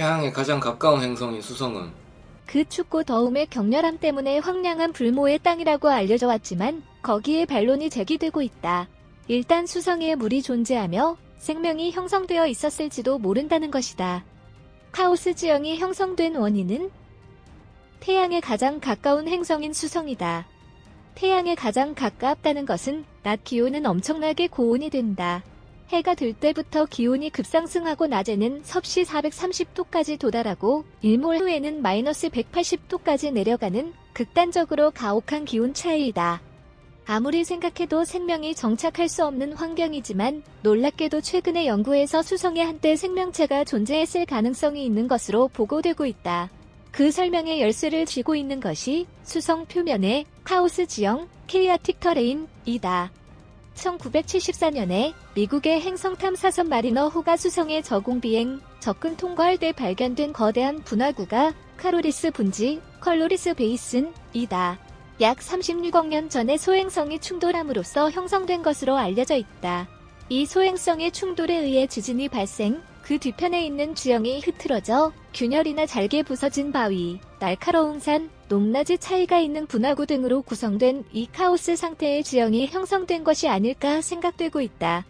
태양에 가장 가까운 행성인 수성은 그 춥고 더움의 격렬함 때문에 황량한 불모의 땅이라고 알려져 왔지만 거기에 반론이 제기되고 있다. 일단 수성에 물이 존재하며 생명이 형성되어 있었을지도 모른다는 것이다. 카오스 지형이 형성된 원인은 태양에 가장 가까운 행성인 수성이다. 태양에 가장 가깝다는 것은 낮 기온은 엄청나게 고온이 된다. 해가 들 때부터 기온이 급상승하고 낮에는 섭씨 430도까지 도달하고 일몰 후에는 마이너스 180도까지 내려가는 극단적으로 가혹한 기온 차이이다. 아무리 생각해도 생명이 정착할 수 없는 환경이지만 놀랍게도 최근의 연구에서 수성에 한때 생명체가 존재했을 가능성이 있는 것으로 보고되고 있다. 그 설명의 열쇠를 쥐고 있는 것이 수성 표면의 카오스 지형 케이아틱 터레인이다. 1974년에 미국의 행성 탐사선 마리너 호가 수성의 저공 비행 접근 통과할 때 발견된 거대한 분화구가 카로리스 분지 컬로리스 베이슨이다. 약 36억 년 전에 소행성이 충돌함으로써 형성된 것으로 알려져 있다. 이 소행성의 충돌에 의해 지진이 발생, 그 뒤편에 있는 지형이 흐트러져 균열이나 잘게 부서진 바위, 날카로운 산, 높낮이 차이가 있는 분화구 등으로 구성된 이 카오스 상태의 지형이 형성된 것이 아닐까 생각되고 있다.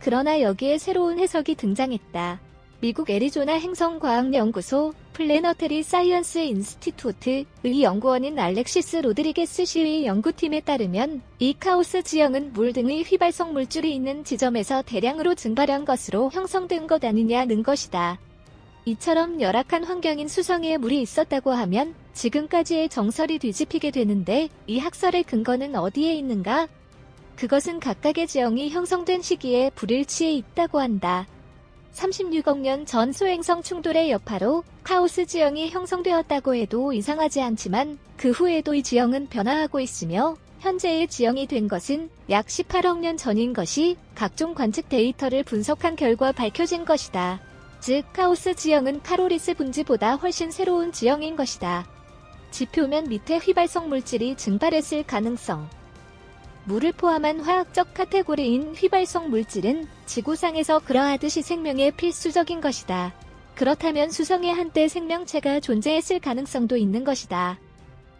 그러나 여기에 새로운 해석이 등장했다. 미국 애리조나 행성과학연구소 플래너테리 사이언스 인스티튜트의 연구원인 알렉시스 로드리게스 시의 연구팀에 따르면 이 카오스 지형은 물 등의 휘발성 물줄이 있는 지점에서 대량으로 증발한 것으로 형성된 것 아니냐는 것이다. 이처럼 열악한 환경인 수성에 물이 있었다고 하면 지금까지의 정설이 뒤집히게 되는데 이 학설의 근거는 어디에 있는가? 그것은 각각의 지형이 형성된 시기에 불일치에 있다고 한다. 36억 년 전 소행성 충돌의 여파로 카오스 지형이 형성되었다고 해도 이상하지 않지만 그 후에도 이 지형은 변화하고 있으며 현재의 지형이 된 것은 약 18억 년 전인 것이 각종 관측 데이터를 분석한 결과 밝혀진 것이다. 즉 카오스 지형은 카로리스 분지보다 훨씬 새로운 지형인 것이다. 지표면 밑에 휘발성 물질이 증발했을 가능성 물을 포함한 화학적 카테고리인 휘발성 물질은 지구상에서 그러하듯이 생명에 필수적인 것이다. 그렇다면 수성에 한때 생명체가 존재했을 가능성도 있는 것이다.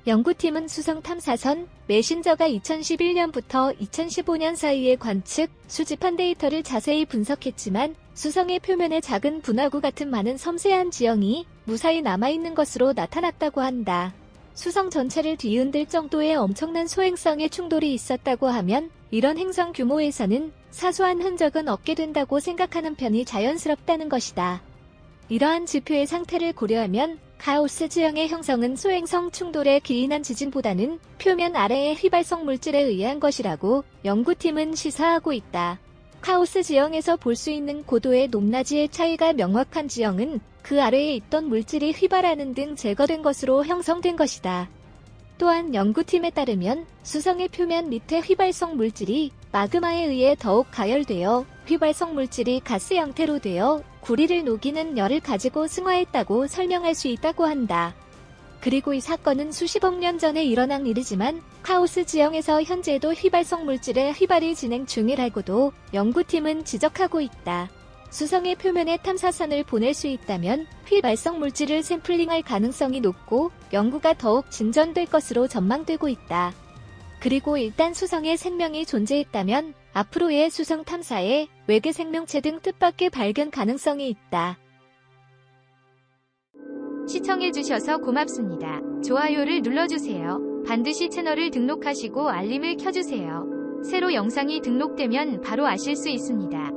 연구팀은 수성 탐사선 메신저가 2011년부터 2015년 사이에 관측, 수집한 데이터를 자세히 분석했지만 수성의 표면에 작은 분화구 같은 많은 섬세한 지형이 무사히 남아있는 것으로 나타났다고 한다. 수성 전체를 뒤흔들 정도의 엄청난 소행성의 충돌이 있었다고 하면 이런 행성 규모에서는 사소한 흔적은 없게 된다고 생각하는 편이 자연스럽다는 것이다. 이러한 지표의 상태를 고려하면 카오스 지형의 형성은 소행성 충돌에 기인한 지진보다는 표면 아래의 휘발성 물질에 의한 것이라고 연구팀은 시사하고 있다. 카오스 지형에서 볼 수 있는 고도의 높낮이의 차이가 명확한 지형은 그 아래에 있던 물질이 휘발하는 등 제거된 것으로 형성된 것이다. 또한 연구팀에 따르면 수성의 표면 밑에 휘발성 물질이 마그마에 의해 더욱 가열되어 휘발성 물질이 가스 형태로 되어 구리를 녹이는 열을 가지고 승화했다고 설명할 수 있다고 한다. 그리고 이 사건은 수십억 년 전에 일어난 일이지만 카오스 지형에서 현재도 휘발성 물질의 휘발이 진행 중이라고도 연구팀은 지적하고 있다. 수성의 표면에 탐사선을 보낼 수 있다면 휘발성 물질을 샘플링할 가능성이 높고 연구가 더욱 진전될 것으로 전망되고 있다. 그리고 일단 수성에 생명이 존재했다면 앞으로의 수성 탐사에 외계 생명체 등 뜻밖의 발견 가능성이 있다. 시청해주셔서 고맙습니다. 좋아요를 눌러주세요. 반드시 채널을 등록하시고 알림을 켜주세요. 새로 영상이 등록되면 바로 아실 수 있습니다.